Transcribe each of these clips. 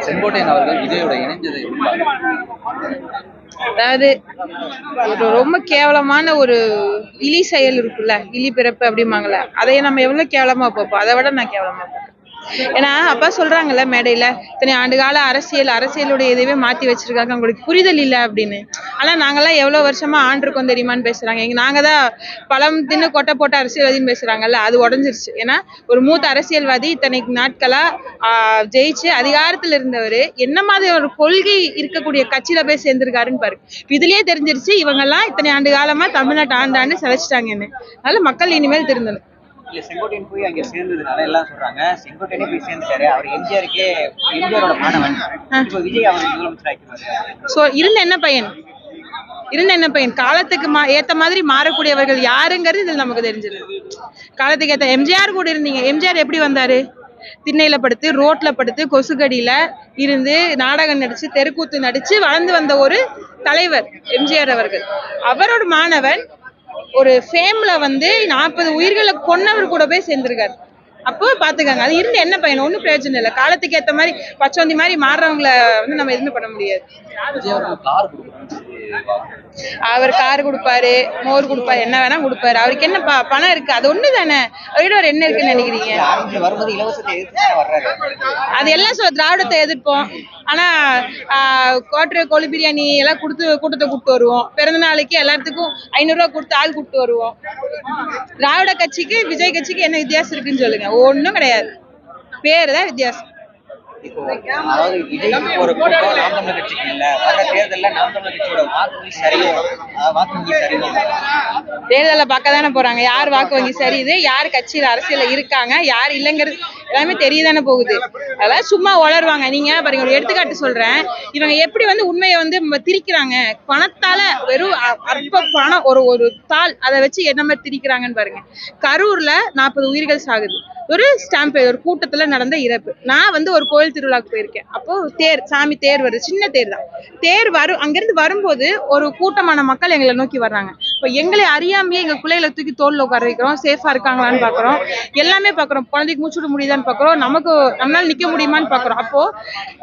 செங்கோட்டையன் அவர்கள் விஜயோட இணைஞ்சதை அதாவது ஒரு ரொம்ப கேவலமான ஒரு இலி செயல் இருக்குல்ல இலி பிறப்பு அப்படிம்பாங்கல்ல அதை நம்ம எவ்வளவு கேவலமா பார்ப்போம்? அதை விட நான் கேவலமா பார்ப்போம். ஏன்னா அப்பா சொல்றாங்கல்ல மேடையில இத்தனை ஆண்டு கால அரசியல் அரசியலுடைய இதுவே மாத்தி வச்சிருக்காங்க. உங்களுக்கு புரிதல் இல்ல அப்படின்னு. ஆனா நாங்கெல்லாம் எவ்வளவு வருஷமா ஆண்டிருக்கோம் தெரியுமான்னு பேசுறாங்க. எங்க நாங்க தான் பழம் தின்னு கொட்டை போட்ட அரசியல்வாதின்னு பேசுறாங்கல்ல அது உடஞ்சிருச்சு. ஏன்னா ஒரு மூத்த அரசியல்வாதி இத்தனை நாட்களா ஆஹ், ஜெயிச்சு அதிகாரத்துல இருந்தவர் என்ன மாதிரி ஒரு கொள்கை இருக்கக்கூடிய கட்சியில போய் சேர்ந்திருக்காருன்னு பாரு. இதுலயே தெரிஞ்சிருச்சு இவங்க எல்லாம் இத்தனை ஆண்டு காலமா தமிழ்நாட்டு ஆண்டாண்டு சிதைச்சிட்டாங்கன்னு அதனால மக்கள் இனிமேல் திருந்தணும். இல்ல செங்கோட்டையன் போய் அங்க சேர்ந்ததுனால எல்லாம் சொல்றாங்க. செங்கோட்டையனே போய் சேர்ந்துட்டாரு. அவர் எம்ஜிஆருக்கே எம்ஜிஆரோட மாணவன் இப்போ விஜய் அவர் முதலமைச்சர் ஆக்கிடுவாரு சோ இருந்த என்ன பையன்? இருந்த என்ன பையன்? காலத்துக்கு மா ஏத்த மாதிரி மாறக்கூடியவர்கள் யாருங்கிறது இதில் நமக்கு தெரிஞ்சது. காலத்துக்கு ஏத்த எம்ஜிஆர் கூட இருந்தீங்க. எம்ஜிஆர் எப்படி வந்தாரு? திண்ணையில படுத்து ரோட்ல படுத்து கொசுக்கடியில இருந்து நாடகம் நடிச்சு தெருக்கூத்து நடிச்சு வளர்ந்து வந்த ஒரு தலைவர் எம்ஜிஆர் அவர்கள். அவரோட மாணவன் ஒரு ஃபேம்ல வந்து நாற்பது உயிர்களை கொன்னவர் கூட போய் சேர்ந்திருக்காரு. அப்போ பாத்துக்கங்க. அது இருந்து என்ன பயன்? ஒண்ணும் பிரயோஜனம் இல்லை. காலத்துக்கு ஏத்த மாதிரி பச்சோந்தி மாதிரி மாறுறவங்கள வந்து நம்ம எதுவுமே பண்ண முடியாது. அவர் கார் கொடுப்பாரு மோர் கொடுப்பாரு என்ன வேணா கொடுப்பாரு. அவருக்கு என்ன பணம் இருக்கு. அது ஒண்ணு தானே. அவர்கிட்ட ஒரு என்ன இருக்குன்னு நினைக்கிறீங்க? அது எல்லாம் சொல்ல திராவிடத்தை எதிர்ப்போம். ஆனா கோட்டரை கோழி பிரியாணி எல்லாம் கொடுத்து கூட்டத்தை கூப்பிட்டு வருவோம். பிறந்த நாளைக்கு எல்லாத்துக்கும் ஐநூறு ரூபாய் கொடுத்து ஆள் கூப்பிட்டு வருவோம். திராவிட கட்சிக்கு விஜய் கட்சிக்கு என்ன வித்தியாசம் இருக்குன்னு சொல்லுங்க. ஒண்ணும் கிடையாது. பேரு தான் வித்தியாசம் அதாவது விஜய்க்கு ஒரு கூட்டம் நாம் தமிழர் கட்சிக்கு இல்ல. வர்ற தேர்தல்ல நாம் தமிழர் கட்சியோட வாக்குறுதி சரியும் அஹ் வாக்குறுதி சரியும் தேர்தலை பார்க்க தானே போறாங்க. யார் வாக்கு வங்கி சரியுது யார் கட்சியில அரசியல்ல இருக்காங்க? யார் இல்லைங்கிறது எல்லாமே தெரியதானே போகுது. அதெல்லாம் சும்மா உளருவாங்க. நீங்க பாருங்க ஒரு எடுத்துக்காட்டு சொல்றேன். இவங்க எப்படி வந்து உண்மையை வந்து திரிக்கிறாங்க? பணத்தால வெறும் அற்ப பணம் ஒரு ஒரு தாள் அதை வச்சு என்ன மாதிரி திரிக்கிறாங்கன்னு பாருங்க. கரூர்ல நாற்பது உயிர்கள் சாகுது. ஒரு ஸ்டாம்ப் ஒரு கூட்டத்துல நடந்த இறப்பு. நான் வந்து ஒரு கோயில் திருவிழாக்கு போயிருக்கேன். அப்போ தேர் சாமி தேர் வருது. சின்ன தேர் தான். தேர் வரும் அங்கிருந்து வரும்போது ஒரு கூட்டமான மக்கள் எங்களை நோக்கி வர்றாங்க. இப்போ எங்களை அறியாமையே எங்க பிள்ளைகளை தூக்கி தோல்ல உட்கார வைக்கிறோம். சேஃபாக இருக்காங்களான்னு பாக்குறோம். எல்லாமே பாக்குறோம். குழந்தைக்கு மூச்சு விட முடியுதான்னு பார்க்குறோம் நமக்கு நம்மளால நிக்க முடியுமான்னு பாக்குறோம். அப்போ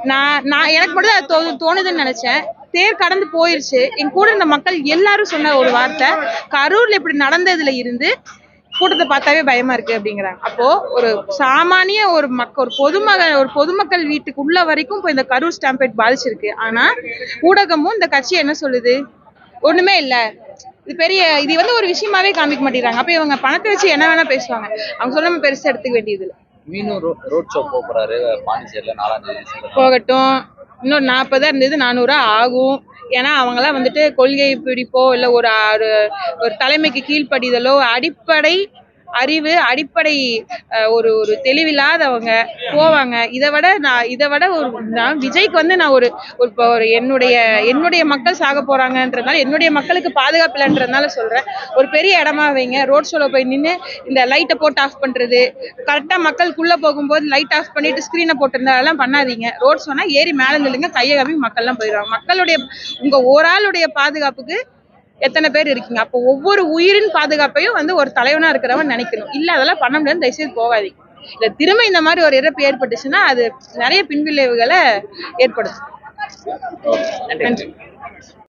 நான் நான் எனக்கு மட்டும் அது தோ- தோணுதுன்னு நினைச்சேன். தேர் கடந்து போயிருச்சு. என் கூட இருந்த மக்கள் எல்லாரும் சொன்ன ஒரு வார்த்தை கரூர்ல இப்படி நடந்ததுல இருந்து கூட்டத்தை பார்த்தாவே பயமா இருக்கு அப்படிங்கிறாங்க. அப்போ ஒரு சாமானிய ஒரு மக்க ஒரு பொதுமகள் ஒரு பொதுமக்கள் வீட்டுக்கு உள்ள வரைக்கும் இப்போ இந்த கரூர் ஸ்டாம்பேட் பாதிச்சிருக்கு. ஆனா ஊடகமும் இந்த கட்சி என்ன சொல்லுது? ஒண்ணுமே இல்ல. இது பெரிய இது வந்து ஒரு விஷயமாவே காமிக்க மாட்டேங்கிறாங்க. அப்ப இவங்க பணத்தை வச்சு என்ன வேணா பேசுவாங்க. அவங்க சொல்லாம பெருசா எடுத்துக்க வேண்டியது இல்ல ரோட் ஷோ போறாரு. பாண்டிச்சேரியில நாலாம் தேதி சொல்றாங்க. போகட்டும். இன்னொரு நாற்பதா இருந்தது நானூறா ஆகும். ஏன்னா அவங்கெல்லாம் வந்துட்டு கொள்கை பிடிப்போ இல்லை ஒரு ஒரு- ஒரு தலைமைக்கு கீழ்ப்படிதலோ அடிப்படை அறிவு அடிப்படை ஒரு ஒரு தெளிவில்லாதவங்க போவாங்க. இதை விட நான் இதை விட ஒரு நான் விஜய்க்கு வந்து நான் ஒரு ஒரு இப்போ ஒரு என்னுடைய என்னுடைய மக்கள் சாக போறாங்கன்றதுனால என்னுடைய மக்களுக்கு பாதுகாப்பு இல்லைன்றதுனால சொல்றேன். ஒரு பெரிய இடமா வைங்க. ரோட் ஷோல போய் நின்று இந்த லைட்டை போட்டு ஆஃப் பண்றது. கரெக்டா மக்களுக்குள்ள போகும்போது லைட் ஆஃப் பண்ணிட்டு ஸ்க்ரீனை போட்டிருந்தா அதெல்லாம் பண்ணாதீங்க. ரோட் ஷோனா ஏறி மேலே நில்லுங்க. கையை காமி மக்கள்லாம் போயிடுவாங்க. மக்களுடைய உங்க ஒரு ஆளுடைய பாதுகாப்புக்கு எத்தனை பேர் இருக்கீங்க? அப்போ ஒவ்வொரு உயிரின் பாதுகாப்பையும் வந்து ஒரு தலைவனா இருக்கிறவன் நினைக்கணும். இல்ல அதெல்லாம் பண்ண முடியாது. தயவுசெய்து போகாதீங்க. இல்ல திரும்ப இந்த மாதிரி ஒரு இறப்பு ஏற்பட்டுச்சுன்னா அது நிறைய பின்விளைவுகளை ஏற்படுத்தும். நன்றி.